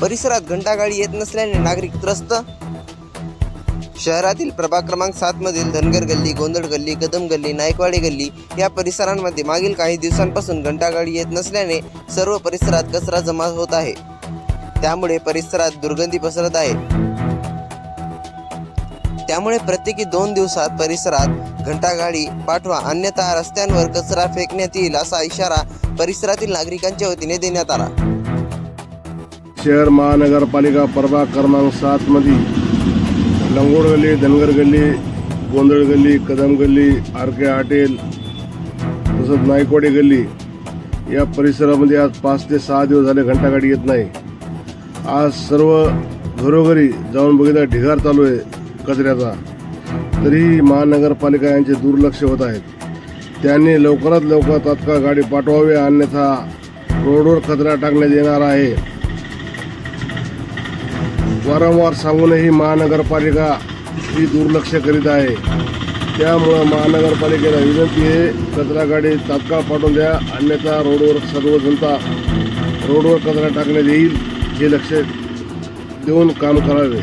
परिसरात घंटागाडी येत नसल्याने नागरिक त्रस्त. शहरातील प्रभाग क्रमांक सात मधील धनगर गल्ली गोंधळ गल्ली कदम गल्ली नायकवाडी गल्ली या परिसरांमध्ये मागील काही दिवसांपासून घंटागाडी येत नसल्याने सर्व परिसरात कचरा जमा होत आहे. त्यामुळे परिसरात दुर्गंधी पसरत आहे. त्यामुळे प्रत्येकी दोन दिवसात परिसरात घंटागाडी पाठवा अन्यथा रस्त्यांवर कचरा फेकण्यात येईल असा इशारा परिसरातील नागरिकांच्या वतीने देण्यात आला. शहर महानगरपालिका प्रभाग क्रमांक सातमध्ये लंगोड गल्ली धनगर गल्ली गोंधळ गल्ली कदम गल्ली आर के हॉटेल तसंच नायकवाडी गल्ली या परिसरामध्ये आज पाच ते सहा दिवस झाले घंटागाडी येत नाही. आज सर्व घरोघरी जाऊन बघितला ढिगार चालू आहे कचऱ्याचा. तरीही महानगरपालिका यांचे दुर्लक्ष होत आहेत त्यांनी लवकरात लवकर तात्काळ गाडी पाठवावी अन्यथा रोडवर कचरा टाकण्यात येणार आहे. वारंवार सांगूनही महानगरपालिका ही दुर्लक्ष करीत आहे. त्यामुळं महानगरपालिकेला विनंती आहे कचरा गाडी तात्काळ पाठवून द्या अन्यथा रोडवर सर्व जनता रोडवर कचरा टाकण्यात येईल हे लक्ष देऊन काम करावे.